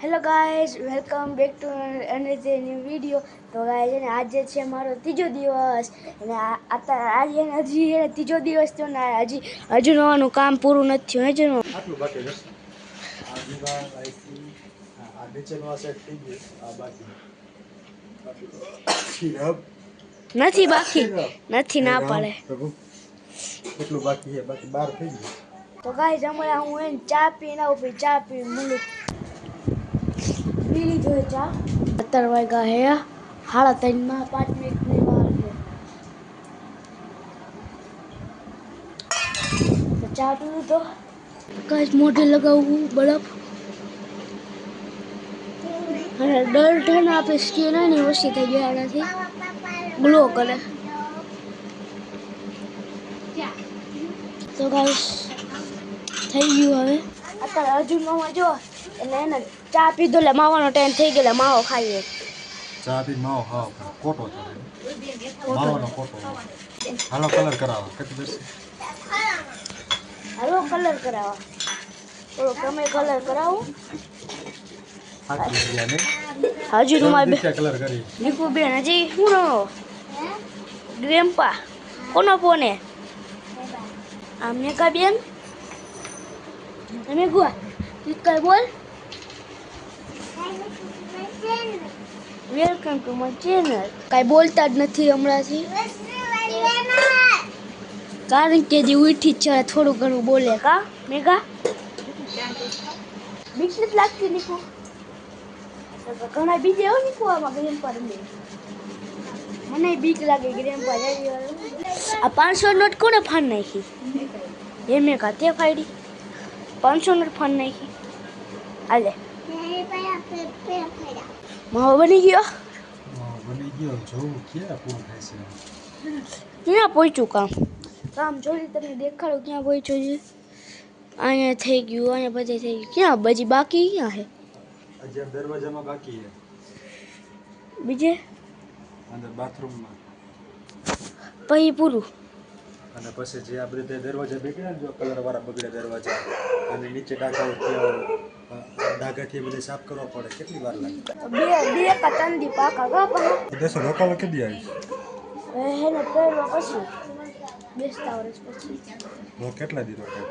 Hello guys welcome back to energy new video તો guys અને આજે છે મારો ત્રીજો દિવસ. અને આજે હજી એને ત્રીજો દિવસ થયો ને હજી હજુ નવાનું કામ પૂરું નથી થયું હજુ નો- નથી બાકી નથી ના પાડે. એટલું બાકી છે બાકી બાર થઈ ગયું. તો ગાઈઝ હમણાં હું એને ચા પીને આવું ચા પી મૂલું. પી લીધો છે ચા અત્યારે વાગ્યા હે સાડા ત્રણમાં પાંચ મિનિટની વાર છે તો ચા પીવું તો ગાઈઝ મોઢે લગાવવું બરફ અને ડલ છે ને આપણે સ્કીન હોય ને એ ઓછી થઈ ગઈ આનાથી ગ્લો કરે તો ગાઈસ થઈ ગયું હવે અત્યારે અર્જુન મામા જો એટલે એને ચા પીધો એટલે માવાનો ટાઈમ થઈ ગયો માવો ખાઈએ. ચા પી માવો ખાવ ખોટો ચડે માવાનો ખોટો હાલો કલર કરાવો. કેટલી દર્શન હાલો કલર કરાવો. થોડો તમે કલર કરાવો. હજુ કલર કરી. નીકુ બેન હજી શું રમો ગ્રેમ્પા. કોનો ફોને આમને કા બેન તમે ગુઆ તું કઈ બોલ. વેલકમ ટુ માય ચેનલ કાંઈ બોલતા જ નથી હમણાંથી કારણ કે જે ઉઠી જ છે થોડું ઘણું બોલે કા મેઘા બીક નથી લાગતી નીકુ તો ઘણા બીજે હો નીકુ આમાં ગ્રેમ્પા રમે મને બીક લાગે ગ્રેમ્પા આ પાંચસો નોટ કોને ફાન નાખી એ મેં કા તે ફાડી પાંચસો નોટ ફાન નાખી હાલે માવો બની ગયો બની ગયો જોવું ક્યાં પૂરું થાય છે ક્યાં પહોંચ્યું કામ કામ જોડી તમને દેખાડો ક્યાં પહોંચ્યું છે અહીંયા થઈ ગયું અહીંયા બધે થઈ ગયું ક્યાં બજી બાકી ક્યાં છે હજી આમ દરવાજામાં બાકી છે બીજે અંદર બાથરૂમમાં પછી પૂરું અને પછી જે આ બધા દરવાજા બેઠા ને જો કલર વાળા બગડે દરવાજા અને નીચે ડાઘા ડાઘાથી બધે સાફ કરવા પડે. કેટલી વાર લાગે? બે બે પતન દી પાકા કા પણ દસો રોકાવા આવી? આવીશ એને પહેરવા પછી બેસતા વર્ષ પછી. હું કેટલા દી રોકાય?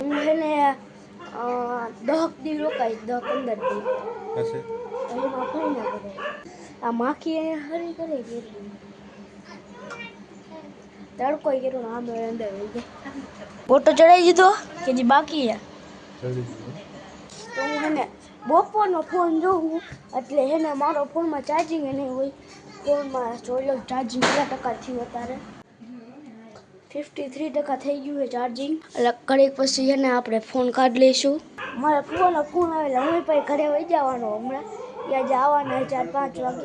હું ને દહક દી રોકાઈ દહ પંદર દી. પછી એમાં ફરી ના કરે. આ માખી અહીંયા હરી કરે કે તડકો કર્યો ને આમ અંદર ફોટો ચડાવી દીધો? કે જે બાકી છે. તો હું એને બપોરનો ફોન જોઉં એટલે એને મારો ફોનમાં ચાર્જિંગ નહીં હોય. ફોનમાં જોઈ ચાર્જિંગ કેટલા ટકા થયું અત્યારે? ફિફ્ટી થ્રી ટકા થઈ ગયું છે ચાર્જિંગ એટલે ઘડીક પછી એને આપણે ફોન કાઢી લઈશું. મારા ફોનનો ફોન આવેલા હું પછી ઘરે વહી જવાનો હમણાં. ત્યાં જ આવવાના ચાર પાંચ વાગે.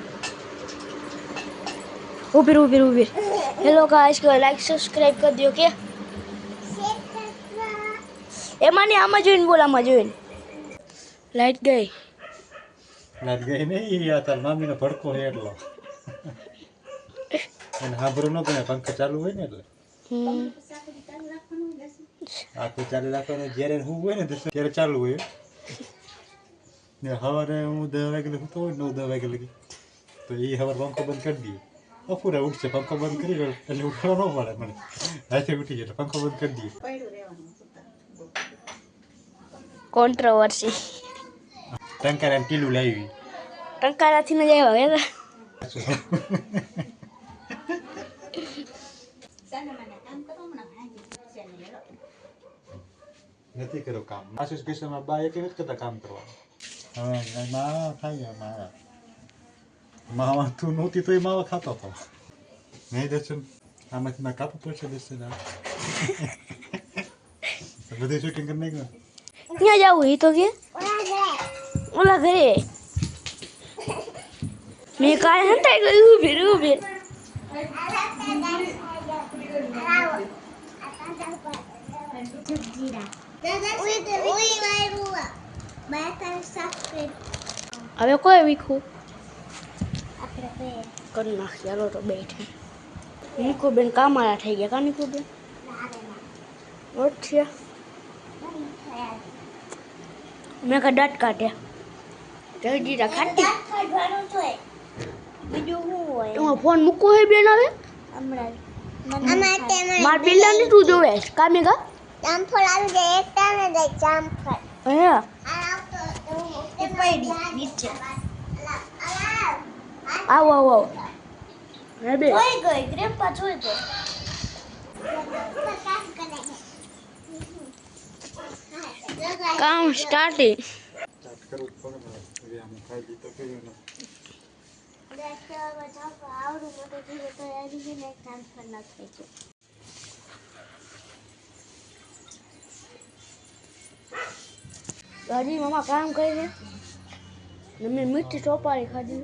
ઉભી રહો, ઉભી રહો, ઉભી રહો. હેલો ગાઈસ કે લાઈક સબસ્ક્રાઇબ કરી દો કે એમાં નહીં આમાં જોઈને બોલ આમાં જોઈને લાઈટ ગઈ લાગ ગઈ નહીં આ તાર મામીનો ભડકો છે એટલો એને સાંભળવું ન પડે પંખો ચાલુ હોય ને એટલે હમ આખું ચાલુ રાખવાનું જ્યારે હું હોય ને તો ત્યારે ચાલુ હોય ને સવારે હું દસ વાગે લગી તો હોય નવ દસ વાગે લગી તો એ સવાર પંખો બંધ કરી દઈએ બપોરે ઉઠશે પંખો બંધ કરી દો એટલે ઉઠવા ન પડે મને રાતે ઉઠી જાય પંખો બંધ કરી દઈએ કોન્ટ્રોવર્સી ટંકાર ટીલું લાવી ટંકારાથી ન જાય હવે નથી કર્યું કામ આશીષ કિશોરમાં બા એક વખત કરતા કામ કરવાનું હવે માવા થાય માવા માવા તું નહોતી તો એ માવા ખાતો હતો નહીં દર્શન આમાંથી મારે કાપવું પડશે દર્શન આ. બધું શૂટિંગ કરી નાખ્યું ક્યાં જવું એ uite, કે ઓલા ઘરે મેં કાંઈ હંતાઈ ગયું ઊભી રે, ઊભી રે. હવે કોઈ વીખું કરી નાખી. ચાલો તો બેઠે નીકુબેન કામાળા થઈ ગયા કા નીકુબેન? ઓછ્યા મેં કા દાંત કાઢ્યા જલ્દી ખાટી. બીજું શું હોય? ફોન મૂકવો હોય બેન હવે? હમણાં માર પેલા ને તું જોવે. કામે કા? જામફળ આવી જાય એકતા ને જાય જામફળ. હે? તો પડી નીચે. આવો આવો. આવો હે બે. જોઈ ગઈ કામ સ્ટાર્ટિંગ આમ ખાઈ લી તો થઈ ગયું હજી મમ્મા કામ કરી છે. ને મેં મીઠી ચોપારી ખાધી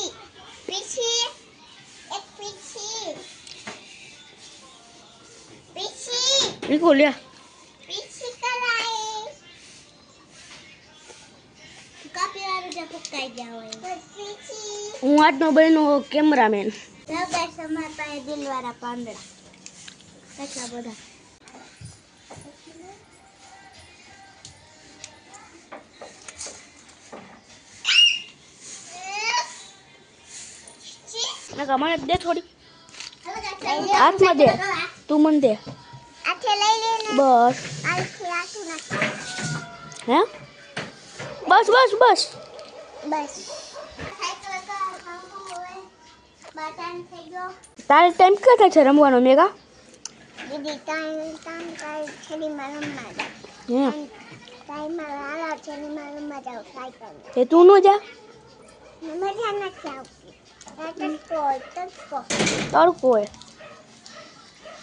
પીછી એક પીછી પીછી નીકળો લ્યા પીછી કરાઈ કાપી વાળું જે પકાઈ ગયા હોય પીછી હું આજનો બહેનો કેમેરામેન લગાય સમય પાસે દિલવાળા પાંદડા કેટલા બધા મેં કહા મને દે થોડી. હાથમાં દે. તું મને દે. બસ. હે? બસ બસ બસ. બસ. તારે ટાઈમ ક્યાં થાય છે રમવાનો મેગા દીદી ટાઈમ ટાઈમ ટાઈમ છેલ્લીમાં રમવા જાવ. મારા ટાઈમમાં હાલો છેલ્લીમાં રમવા જાવ. સાયકલ એ તું નું જા. મજા નથી આવતી. તડકો તડકો તડકો હોય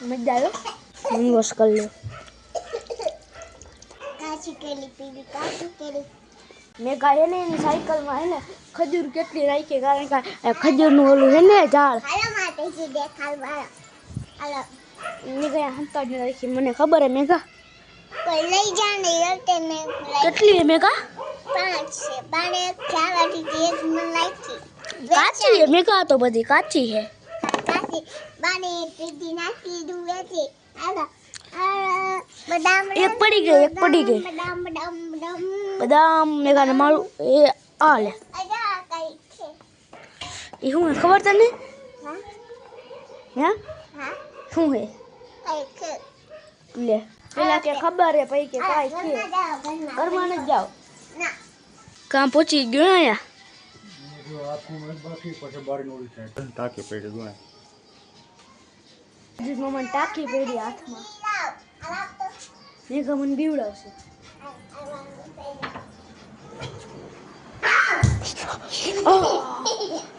મજા આવ્યો હું વોશ કરી લે કાચી કેલી પીવી કાચી કેલી મેં કહા એને એની સાયકલમાં હે ને ખજૂર કેટલી રાખી કારણ કે આ ખજૂરનું ઓલું હે ને ઝાડ હાલો માતાજી દેખાડવા હાલો મેં કહા હંતાડી રાખી મને ખબર હે મેં કહા કોઈ લઈ જા ને રતે મેં લઈ કેટલી હે મેં કહા પાંચ છે બાણે એક ચાવાથી તે એક મને લાગી કાચી હે મેં કહા તો બધી કાચી હે કાચી બાણે પીધી નાખી દઉં વેચી હાલો આ બદામ એક પડી ગઈ, એક પડી ગઈ. બદામ બદામ બદામ બદામ મેં કહા મારું એ આ લે અજા કઈ છે એ શું હે ખબર તને હા હે હા શું હે કઈ છે લે પેલા કે ખબર હે પછી કે કાંઈ છે ઘરમાં જાઓ ઘરમાં ઘરમાં જ જાઓ ના કામ પહોંચી ગયો અહીંયા જો આખું મેં બાકી પછી બારી નોડી થાય તાકે પડી ગુણા હજી મમ્માને ટાંકી પડી હાથમાં લાવ આલાપ તો મેં કહા મને બીવડાવશે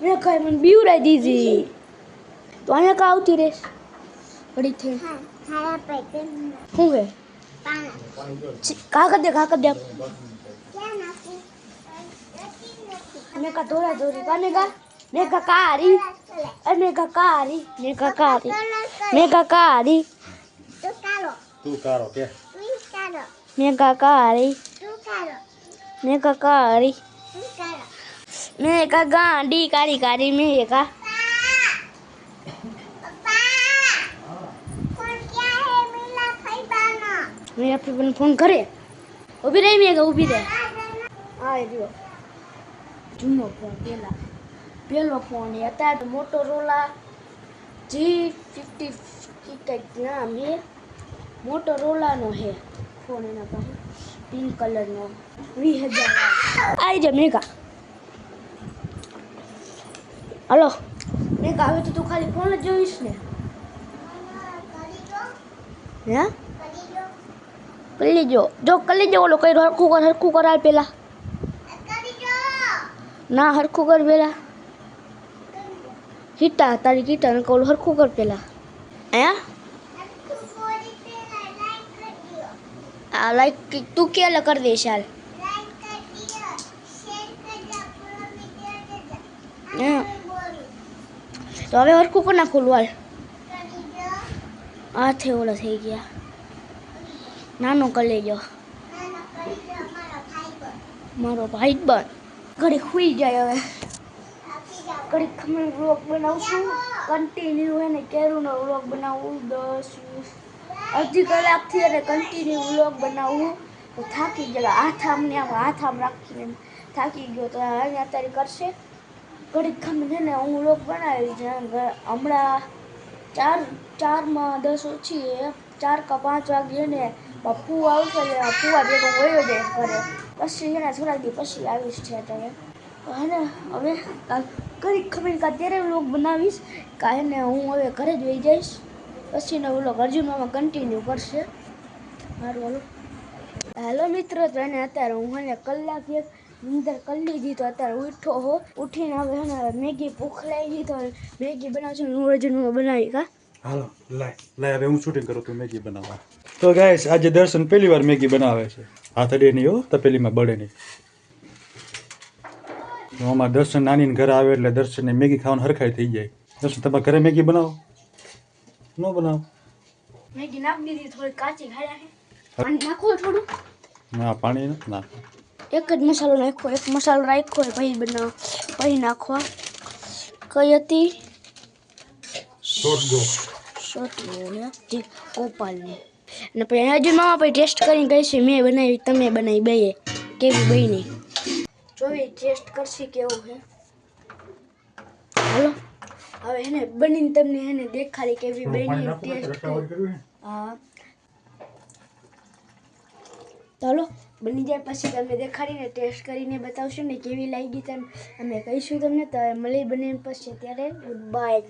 મેં કહા મને બીવડાવી દીધી તો અહીંયા કા આવતી રહેશ ઘડી થઈ હા હા પૈકે શું હે પાણા છી, કાગળ દે કાગળ દે मेघा दौड़ा दौड़ी बनेगा मेघा कारी मेघा कारी मेघा कारी मेघा कारी। तू कारो क्या? मेघा कारी मेघा कारी। मेघा गांडी कारी कारी मैं का मैं अपने फ़ोन करे। वो भी रही मेघा उभी रहे। आ रही हो જૂનો ફોન પહેલાં. પહેલો ફોન એ અત્યારે તો મોટોરોલા જી ફિફ્ટી કંઈક નામ હે. મોટોરોલાનો હે ફોન એના પાસે. પિંક કલરનો વીસ હજાર આવી જા મેઘા. હલો. મેઘા, હવે તો તું ખાલી ફોન જ જોઈશ ને. હે? દો જો જો કરી જો ઓલો કઈ હરખું કર હરખું કર હાલ પેલા કરી દો ના હરખું કર પેલા કીટા તારી કીટા ને ઓલું હરખું કર પેલા હે તું બોલી પેલા લાઈક કરી દો આ લાઈક તું કેલે કરી દઈશ હાલ લાઈક કરી દો શેર કરી દો પૂરો વિડિયો દેજો હે બોલું તો હવે હરખું કરી નાખું હાલ કરી દો હાથે ઓલા થઈ ગયા નાનો કરી લેજો નાનો કરી દો મારો ભાઈ પર મારો ભાઈ બન ઘડી ખુઈ જાય હવે. ઘડી ખમણ વ્લોગ બનાવશું. કન્ટિન્યુ હે ને, કેરુંનો વ્લોગ બનાવવું દસ અડધી કલાકથી એને કન્ટિન્યુ વ્લોગ બનાવવું તો થાકી ગયેલો. હાથ આમને આમ, હાથ આમ રાખીને થાકી ગયો. તો અહીંયા અત્યારે કરશે. ઘડી ખમણ છે ને, હું વ્લોગ બનાવી છે. હમણાં ચાર, ચારમાં દસ ઓછી ચાર કા પાંચ વાગે ને પપ્પુ આવશે ફૂવા ભેગો વયો જાય ઘરે. પછી એના થોડાક દી પછી આવીશ છે અત્યારે હે ને હવે કરી ખબર કાં ત્યારે વ્લોગ બનાવીશ કાંઈ ને હું હવે ઘરે જ વહી જઈશ પછીનો વ્લોગ અર્જુન મામા કન્ટિન્યુ કરશે મારું હાલો હેલો મિત્રો તો એને અત્યારે હું એને કલાક એક અંદર કરી લીધી તો અત્યારે ઉઠો હો ઉઠીને હવે એને મેગી ભૂખ લાગી તો મેગી બનાવશું હું અર્જુન મામા બનાવી કા હાલો લાય લાય હવે હું શૂટિંગ કરું તું મેગી બનાવવા. તો ગાઈસ આજે દર્શન પહેલી વાર મેગી બનાવે છે. હાથ અડે નહીં હો તપેલીમાં બળે નહીં તો દર્શન નાની ઘરે આવે એટલે દર્શનને મેગી ખાવાનું હરખાઈ થઈ જાય. દર્શન તમારા ઘરે મેગી બનાવો? ન બનાવો? મેગી નાખ દીધી થોડી કાચી ખાયા છે પાણી નાખો થોડું. ના પાણી નથી નાખો એક જ મસાલો નાખ્યો એક મસાલો રાખ્યો હોય પછી બનાવો. પછી નાખવા કઈ હતી? શોર્ટ ગો સોટલો ને જે ગોપાલની. અને પછી હજુ મામા પછી ટેસ્ટ કરીને કહીશું મેં બનાવી તમે બનાવી બેએ કેવી બની? જોઈ ટેસ્ટ કરશે કેવું હે હલો. હવે એને બનીને તમને એને દેખાડી કેવી બની ટેસ્ટ હા. ચાલો બની જાય પછી તમને દેખાડીને ટેસ્ટ કરીને બતાવશું ને કેવી લાગી તમે અમે કહીશું તમને તો મળી બની પછી ત્યારે. Good bye